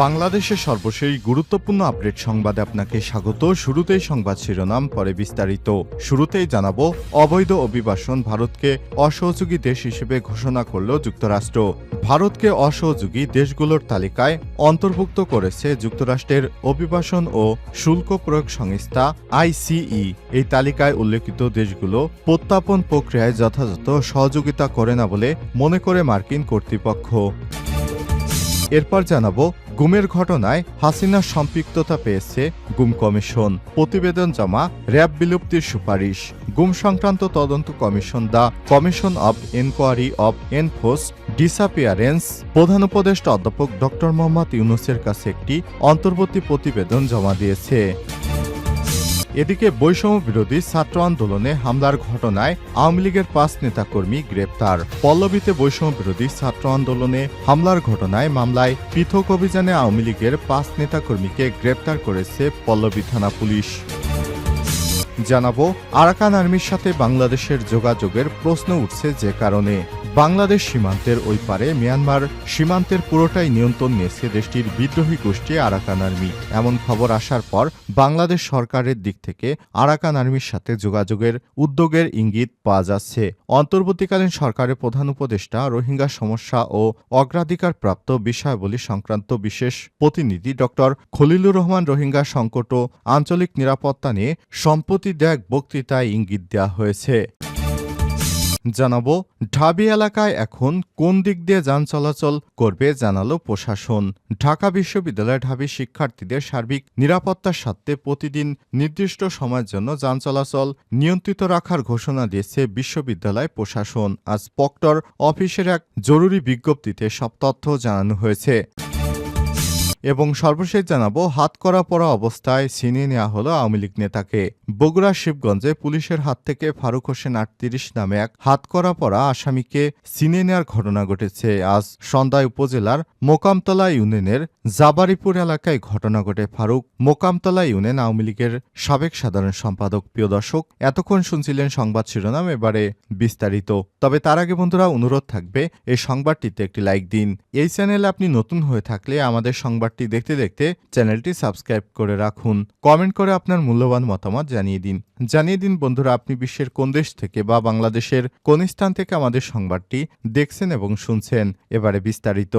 বাংলাদেশের সর্বশেষ গুরুত্বপূর্ণ আপডেট সংবাদে আপনাকে স্বাগত। শুরুতেই সংবাদ শিরোনাম, পরে বিস্তারিত। শুরুতেই জানাব, অবৈধ অভিবাসন ভারতকে অসহযোগী দেশ হিসেবে ঘোষণা করল যুক্তরাষ্ট্র। ভারতকে অসহযোগী দেশগুলোর তালিকায় অন্তর্ভুক্ত করেছে যুক্তরাষ্ট্রের অভিবাসন ও শুল্ক প্রয়োগ সংস্থা আইসিই। এই তালিকায় উল্লেখিত দেশগুলো প্রত্যাপন প্রক্রিয়ায় যথাযথ সহযোগিতা করে না বলে মনে করে মার্কিন কর্তৃপক্ষ। এরপর জানাব গুমের ঘটনায় হাসিনার সম্পৃক্ততা পেয়েছে গুম কমিশন। প্রতিবেদন জমা র্যাব বিলুপ্তির সুপারিশ। গুম সংক্রান্ত তদন্ত commission the commission of enquiry of enforce disappearance. প্রধান উপদেষ্টা অধ্যাপক ড মোহাম্মদ ইউনুসের কাছে একটি অন্তর্বর্তী প্রতিবেদন জমা দিয়েছে। এদিকে বৈষম্য বিরোধী ছাত্র আন্দোলনে হামলার ঘটনায় আওয়ামী লীগের পাঁচ নেতাকর্মী গ্রেপ্তার। পল্লবীতে বৈষম্য বিরোধী ছাত্র আন্দোলনে হামলার ঘটনায় মামলায় পৃথক অভিযানে আওয়ামী লীগের পাঁচ নেতাকর্মীকে গ্রেপ্তার করেছে পল্লবী থানা পুলিশ। জানাব, আরাকান আর্মির সাথে বাংলাদেশের যোগাযোগের প্রশ্ন উঠছে যে কারণে। বাংলাদেশ সীমান্তের ওই পারে মিয়ানমার সীমান্তের পুরোটাই নিয়ন্ত্রণ নিয়েছে দেশটির বিদ্রোহী গোষ্ঠী আরাকান আর্মি। এমন খবর আসার পর বাংলাদেশ সরকারের দিক থেকে আরাকান আর্মির সাথে যোগাযোগের উদ্যোগের ইঙ্গিত পাওয়া যাচ্ছে। অন্তর্বর্তীকালীন সরকারের প্রধান উপদেষ্টা, রোহিঙ্গা সমস্যা ও অগ্রাধিকার প্রাপ্ত বিষয়াবলী সংক্রান্ত বিশেষ প্রতিনিধি ড। খলিলুর রহমান রোহিঙ্গা সংকট ও আঞ্চলিক নিরাপত্তা নিয়ে সম্প্রতি দেখ বক্তৃতায় ইঙ্গিত দেওয়া হয়েছে। জানাব, ঢাবি এলাকায় এখন কোন দিক দিয়ে যান চলাচল করবে জানালো প্রশাসন। ঢাকা বিশ্ববিদ্যালয়ের ঢাবি শিক্ষার্থীদের সার্বিক নিরাপত্তার স্বার্থে প্রতিদিন নির্দিষ্ট সময়ের জন্য যান চলাচল নিয়ন্ত্রিত রাখার ঘোষণা দিয়েছে বিশ্ববিদ্যালয় প্রশাসন। আজ পক্টর অফিসের এক জরুরি বিজ্ঞপ্তিতে সব তথ্য জানানো হয়েছে। এবং সর্বশেষ জানাব, হাত করা পড়া অবস্থায় ছিনিয়ে নেওয়া হলো আওয়ামী লীগ নেতাকে। বগুড়া শিবগঞ্জে পুলিশের হাত থেকে ফারুক হোসেন আটত্রিশ নামে এক হাত করা পড়া আসামিকে ছিনিয়ে নেওয়ার ঘটনা ঘটেছে। আজ সন্ধ্যায় উপজেলার মোকামতলা ইউনিয়নের জাবারিপুর এলাকায় ঘটনা ঘটে ফারুক মোকামতলা ইউনিয়ন আওয়ামী লীগের সাবেক সাধারণ সম্পাদক। প্রিয় দর্শক, এতক্ষণ শুনছিলেন সংবাদ শিরোনাম, এবারে বিস্তারিত। তবে তার আগে বন্ধুরা, অনুরোধ থাকবে, এই সংবাদটিতে একটি লাইক দিন। এই চ্যানেলে আপনি নতুন হয়ে থাকলে আমাদের সংবাদটি দেখতে দেখতে চ্যানেলটি সাবস্ক্রাইব করে রাখুন। কমেন্ট করে আপনার মূল্যবান মতামত জানিয়ে দিন। জানিয়ে দিন, বন্ধুরা, আপনি বিশ্বের কোন দেশ থেকে বা বাংলাদেশের কোন স্থান থেকে আমাদের সংবাদটি দেখছেন এবং শুনছেন। এবারে বিস্তারিত।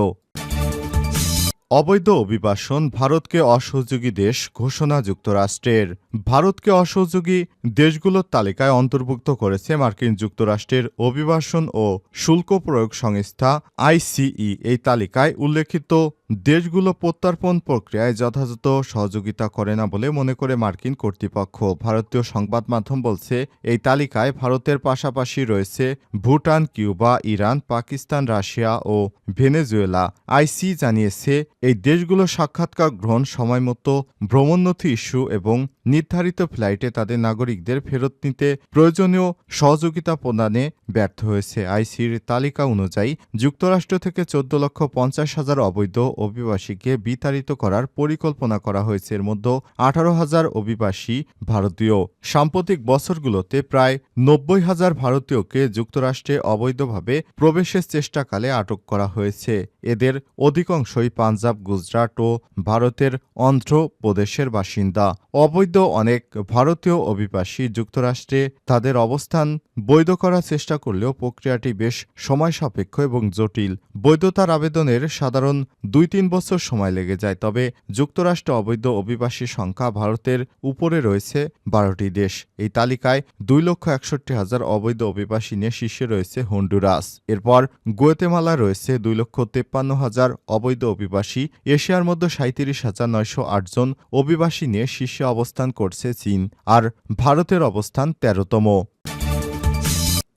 অবৈধ অভিবাসন ভারতকে অসহযোগী দেশ ঘোষণা যুক্তরাষ্ট্রের। ভারতকে অসহযোগী দেশগুলোর তালিকায় অন্তর্ভুক্ত করেছে মার্কিন যুক্তরাষ্ট্রের অভিবাসন ও শুল্ক প্রয়োগ সংস্থা আইসিই। এই তালিকায় উল্লেখিত দেশগুলো প্রত্যর্পণ প্রক্রিয়ায় যথাযথ সহযোগিতা করে না বলে মনে করে মার্কিন কর্তৃপক্ষ। ভারতীয় সংবাদ মাধ্যম বলছে, এই তালিকায় ভারতের পাশাপাশি রয়েছে Bhutan, Cuba, Iran, Pakistan, Russia ও ভেনেজুয়েলা। আইসি জানিয়েছে, এই দেশগুলো সাক্ষাৎকার গ্রহণ সময়মতো ভ্রমণনথি ইস্যু এবং নির্ধারিত ফ্লাইটে তাদের নাগরিকদের ফেরত নিতে প্রয়োজনীয় সহযোগিতা প্রদানে ব্যর্থ হয়েছে। আইসির তালিকা অনুযায়ী, যুক্তরাষ্ট্র থেকে চোদ্দ লক্ষ পঞ্চাশ হাজার অবৈধ অভিবাসীকে বিতাড়িত করার পরিকল্পনা করা হয়েছে। এর মধ্যে আঠারো হাজার অভিবাসী ভারতীয়। সাম্প্রতিক বছরগুলোতে প্রায় নব্বই হাজার ভারতীয়কে যুক্তরাষ্ট্রে অবৈধভাবে প্রবেশের চেষ্টাকালে আটক করা হয়েছে। এদের অধিকাংশই পাঞ্জাব, গুজরাট ও ভারতের অন্ধ্র প্রদেশের বাসিন্দা। অবৈধ অনেক ভারতীয় অভিবাসী যুক্তরাষ্ট্রে তাদের অবস্থান বৈধ করার চেষ্টা করলেও প্রক্রিয়াটি বেশ সময় সাপেক্ষ এবং জটিল। বৈধতার আবেদনের সাধারণ দুই তিন বছর সময় লেগে যায়, তবে যুক্তরাষ্ট্রে অবৈধ অভিবাসী সংখ্যা ভারতের উপরে রয়েছে বারোটি দেশ। এই তালিকায় দুই লক্ষ একষট্টি হাজার অবৈধ অভিবাসী নিয়ে শীর্ষে রয়েছে হন্ডুরাস। এরপর গুয়েতেমালা রয়েছে দুই লক্ষ তেপ্পান্ন হাজার অবৈধ অভিবাসী। এশিয়ার মধ্যে সাঁত্রিশ হাজার নয়শো আটজন অভিবাসী নিয়ে শীর্ষে অবস্থান করছে চীন। আর ভারতের অবস্থান তেরোতম।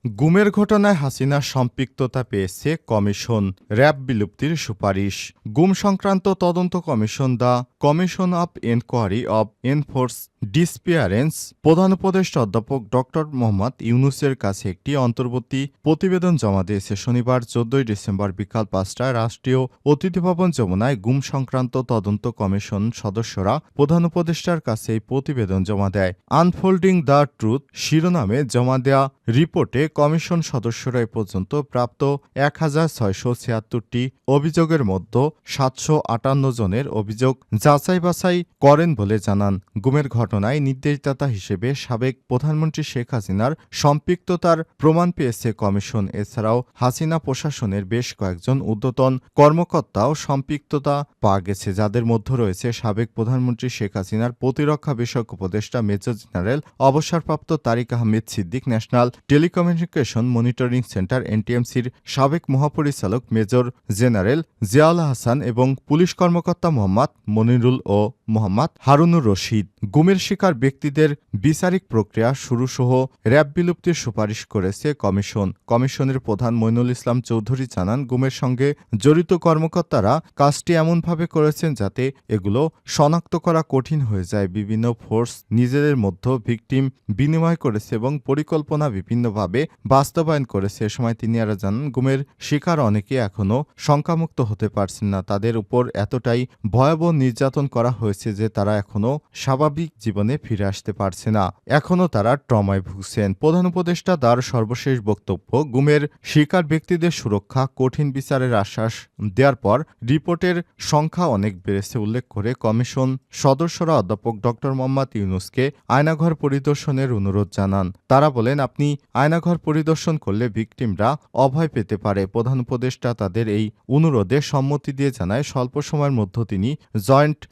গুমের ঘটনায় হাসিনার সম্পৃক্ততা পেয়েছে কমিশন র্যাব বিলুপ্তির সুপারিশ। গুম সংক্রান্ত তদন্ত commission the commission of enquiry of enforce disappearance প্রধান উপদেষ্টা অধ্যাপক ডক্টর মোহাম্মদ ইউনুসের কাছে একটি অন্তর্বর্তী প্রতিবেদন জমা দিয়েছে। শনিবার চোদ্দই ডিসেম্বর বিকাল পাঁচটায় রাষ্ট্রীয় অতিথি ভবন যমুনায় গুম সংক্রান্ত তদন্ত কমিশন সদস্যরা প্রধান উপদেষ্টার কাছে এই প্রতিবেদন জমা দেয়। আনফোল্ডিং দ্য ট্রুথ শিরোনামে জমা দেয়া রিপোর্টে কমিশন সদস্যরা এ পর্যন্ত প্রাপ্ত এক হাজার ছয়শো ছিয়াত্তরটি অভিযোগের মধ্যে সাতশো আটান্ন জনের অভিযোগ যাচাই বাছাই করেন বলে জানান। গুমের ঘটনায় নির্দেশদাতা হিসেবে সাবেক প্রধানমন্ত্রী শেখ হাসিনার সম্পৃক্ততার প্রমাণ পেয়েছে কমিশন। এছাড়াও হাসিনা প্রশাসনের বেশ কয়েকজন ঊর্ধ্বতন কর্মকর্তাও সম্পৃক্ততা পাওয়া গেছে, যাদের মধ্যে রয়েছে সাবেক প্রধানমন্ত্রী শেখ হাসিনার প্রতিরক্ষা বিষয়ক উপদেষ্টা মেজর জেনারেল অবসরপ্রাপ্ত Tariq Ahmed Siddique, national telecommunication monitoring centre এনটিএমসির সাবেক মহাপরিচালক মেজর জেনারেল জিয়াউল হাসান এবং পুলিশ কর্মকর্তা মোহাম্মদ মনিরুল ও মোহাম্মদ হারুনুর রশিদ। গুমের শিকার ব্যক্তিদের বিচারিক প্রক্রিয়া শুরুসহ র্যাব বিলুপ্তির সুপারিশ করেছে কমিশন। কমিশনের প্রধান মইনুল ইসলাম চৌধুরী জানান, গুমের সঙ্গে জড়িত কর্মকর্তারা কাজটি এমনভাবে করেছেন যাতে এগুলো শনাক্ত করা কঠিন হয়ে যায়। বিভিন্ন ফোর্স নিজেদের মধ্যে ভিকটিম বিনিময় করেছে এবং পরিকল্পনা বিভিন্নভাবে বাস্তবায়ন করেছে। এ সময় তিনি আরও জানান, গুমের শিকার অনেকে এখনও শঙ্কামুক্ত হতে পারছেন না। তাদের উপর এতটাই ভয়াবহ নির্যাতন করা হয়েছে যে তারা এখনও স্বাভাবিক জীবনে ফিরে আসতে পারছে না। এখনও তারা ট্রমায় ভুগছেন। প্রধান উপদেষ্টা তার সর্বশেষ বক্তব্য, গুমের শিকার ব্যক্তিদের সুরক্ষা, কঠিন বিচারের আশ্বাস দেওয়ার পর রিপোর্টের সংখ্যা অনেক বেড়েছে উল্লেখ করে কমিশন সদস্যরা অধ্যাপক ড. মোহাম্মদ ইউনুসকে আয়নাঘর পরিদর্শনের অনুরোধ জানান। তারা বলেন, আপনি আয়নাঘর পরিদর্শন করলে ভিকটিমরা অভয় পেতে পারে। প্রধান উপদেষ্টা তাদের এই অনুরোধে সম্মতি দিয়ে জানায়, স্বল্প সময়ের মধ্যে তিনি জয়েন্ট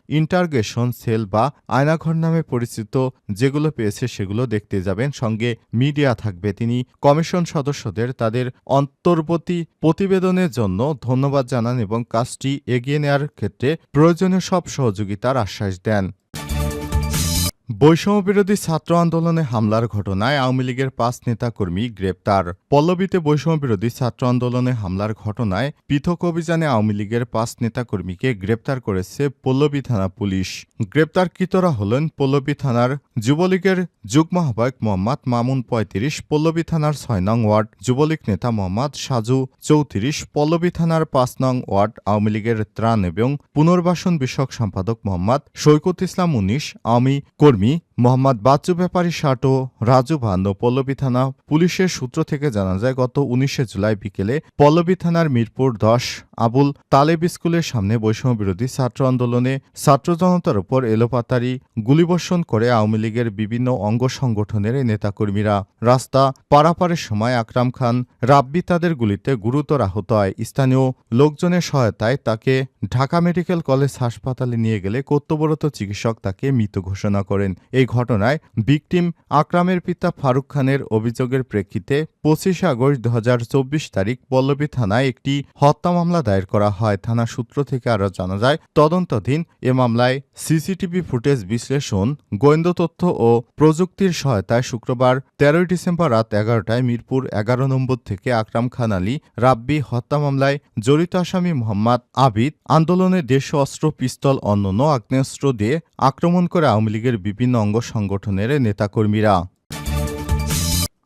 ইন্টারগেশন সেল বা আয়নাঘর নামে পরিচিত যেগুলো পেয়েছে সেগুলো দেখতে যাবেন। সঙ্গে মিডিয়া থাকবে তিনি। কমিশন সদস্যদের তাদের অন্তর্বর্তী প্রতিবেদনের জন্য ধন্যবাদ জানান এবং কাজটি এগিয়ে নেওয়ার ক্ষেত্রে প্রয়োজনীয় সব সহযোগিতার আশ্বাস দেন। বৈষম্যবিরোধী ছাত্র আন্দোলনে হামলার ঘটনায় আওয়ামী লীগের পাঁচ নেতাকর্মী গ্রেপ্তার। পল্লবীতে বৈষম্যবিরোধী ছাত্র আন্দোলনে হামলার ঘটনায় পৃথক অভিযানে আওয়ামী লীগের পাঁচ নেতাকর্মীকে গ্রেপ্তার করেছে পল্লবী থানা পুলিশ। গ্রেপ্তারকৃতরা হলেন পল্লবী থানার যুবলীগের যুগ্ম আহ্বায়ক মোহাম্মদ মামুন পঁয়ত্রিশ, পল্লবী থানার ছয় নং ওয়ার্ড যুবলীগ নেতা মোহাম্মদ সাজু চৌত্রিশ, পল্লবী থানার পাঁচ নং ওয়ার্ড আওয়ামী লীগের ত্রাণ এবং পুনর্বাসন বিষয়ক সম্পাদক মোহাম্মদ সৈকত ইসলাম উনিশ আওয়ামী কর্মী মোহাম্মদ বাচ্চু ব্যাপারী সাটো রাজু ও পল্লবী থানা পুলিশের সূত্র থেকে জানা যায়, গত উনিশে জুলাই বিকেলে পল্লবী থানার মিরপুর দশ আবুল তালেব স্কুলের সামনে বৈষম্য বিরোধী ছাত্র আন্দোলনে ছাত্র জনতার উপর এলোপাতারি গুলিবর্ষণ করে আওয়ামী লীগের বিভিন্ন অঙ্গ সংগঠনের নেতাকর্মীরা। রাস্তা পারাপারের সময় আকরাম খান রাব্বি তাদের গুলিতে গুরুতর আহত হয়। স্থানীয় লোকজনের সহায়তায় তাকে ঢাকা মেডিকেল কলেজ হাসপাতালে নিয়ে গেলে কর্তব্যরত চিকিৎসক তাকে মৃত ঘোষণা করেন। এই ঘটনায় ভিকটিম আকরামের পিতা ফারুক খানের অভিযোগের প্রেক্ষিতে পঁচিশে আগস্ট দু হাজার চব্বিশ তারিখ পল্লবী থানায় একটি হত্যা মামলা দায়ের করা হয়। থানা সূত্র থেকে আরও জানা যায়, তদন্তাধীন এ মামলায় সিসিটিভি ফুটেজ বিশ্লেষণ, গোয়েন্দা তথ্য ও প্রযুক্তির সহায়তায় শুক্রবার তেরোই ডিসেম্বর রাত এগারোটায় মিরপুর এগারো নম্বর থেকে আকরাম খান আলী, রাব্বি হত্যা মামলায় জড়িত আসামি মোহাম্মদ আবিদ, আন্দোলনে দেশ অস্ত্র, পিস্তল, অন্যান্য আগ্নেয়াস্ত্র দিয়ে আক্রমণ করে আওয়ামী লীগের বিভিন্ন অঙ্গ সংগঠনের নেতাকর্মীরা।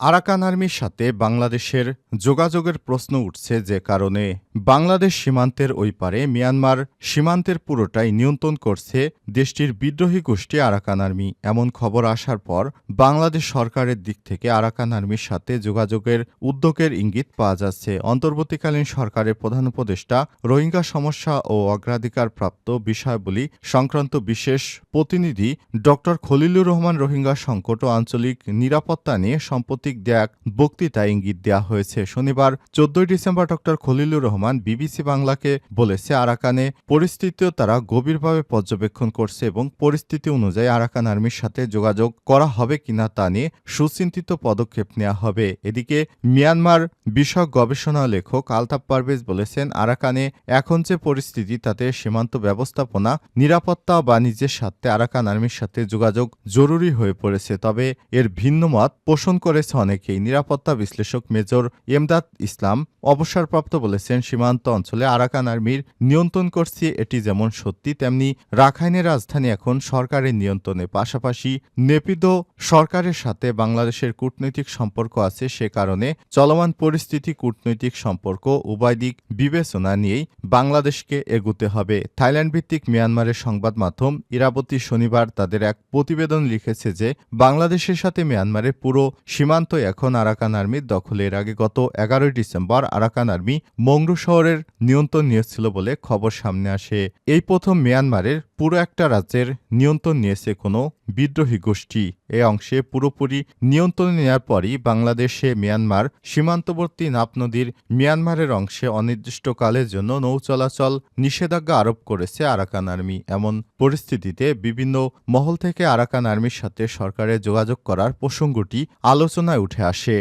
আরাকান আর্মির সাথে বাংলাদেশের যোগাযোগের প্রশ্ন উঠছে যে কারণে। বাংলাদেশ সীমান্তের ওই পারে মিয়ানমার সীমান্তের পুরোটাই নিয়ন্ত্রণ করছে দেশটির বিদ্রোহী গোষ্ঠী আরাকান আর্মি। এমন খবর আসার পর বাংলাদেশ সরকারের দিক থেকে আরাকান আর্মির সাথে যোগাযোগের উদ্যোগের ইঙ্গিত পাওয়া যাচ্ছে। অন্তর্বর্তীকালীন সরকারের প্রধান উপদেষ্টা রোহিঙ্গা সমস্যা ও অগ্রাধিকার প্রাপ্ত বিষয়গুলি সংক্রান্ত বিশেষ প্রতিনিধি ড খলিলুর রহমান রোহিঙ্গা সংকট ও আঞ্চলিক নিরাপত্তা নিয়ে সম্প্রতি সাম্প্রতিক দেয়া বক্তৃতায় ইঙ্গিত দেওয়া হয়েছে। শনিবার, চোদ্দই ডিসেম্বর ড খলিলুর রহমান বিবিসি বাংলাকে বলেছে, আরাকানে পরিস্থিতিও তারা গভীরভাবে পর্যবেক্ষণ করছে এবং পরিস্থিতি অনুযায়ী আরাকান আর্মির সাথে যোগাযোগ করা হবে কিনা তা নিয়ে সুচিন্তিত পদক্ষেপ নেওয়া হবে। এদিকে মিয়ানমার বিষয়ক গবেষণা লেখক আলতাফ পারভেজ বলেছেন, আরাকানে এখন যে পরিস্থিতি তাতে সীমান্ত ব্যবস্থাপনা, নিরাপত্তা বাণিজ্যের স্বার্থে আরাকান আর্মির সাথে যোগাযোগ জরুরি হয়ে পড়েছে, তবে এর ভিন্ন মত পোষণ করেছে অনেকেই। নিরাপত্তা বিশ্লেষক মেজর এমদাদ ইসলাম অবসরপ্রাপ্ত বলেছেন সীমান্ত অঞ্চলে আরাকান আর্মির নিয়ন্ত্রণ করছে, এটি যেমন সত্যি, তেমনি রাখাইনের রাজধানী এখন সরকারের নিয়ন্ত্রণে। পাশাপাশি নেপিদো সরকারের সাথে বাংলাদেশের কূটনৈতিক সম্পর্ক আছে, সে কারণে চলমান পরিস্থিতি, কূটনৈতিক সম্পর্ক, উভয় দিক বিবেচনা নিয়েই বাংলাদেশকে এগুতে হবে। থাইল্যান্ড ভিত্তিক মিয়ানমারের সংবাদ মাধ্যম ইরাবতী শনিবার তাদের এক প্রতিবেদন লিখেছে যে, বাংলাদেশের সাথে মিয়ানমারের পুরো সীমান্ত এখন আরাকান আর্মির দখলে এর আগে গত এগারোই ডিসেম্বর আরাকান আর্মি মংরু শহরের নিয়ন্ত্রণ নিয়েছিল বলে খবর সামনে আসে। এই প্রথম মিয়ানমারের পুরো একটা রাজ্যের নিয়ন্ত্রণ নিয়েছে কোনো বিদ্রোহী গোষ্ঠী। এ অংশে পুরোপুরি নিয়ন্ত্রণ নেওয়ার পরই বাংলাদেশে মিয়ানমার সীমান্তবর্তী নাপ নদীর মিয়ানমারের অংশে অনির্দিষ্টকালের জন্য নৌ চলাচল নিষেধাজ্ঞা আরোপ করেছে আরাকান আর্মি। এমন পরিস্থিতিতে বিভিন্ন মহল থেকে আরাকান আর্মির সাথে সরকারের যোগাযোগ করার প্রসঙ্গটি আলোচনায় উঠে আসে।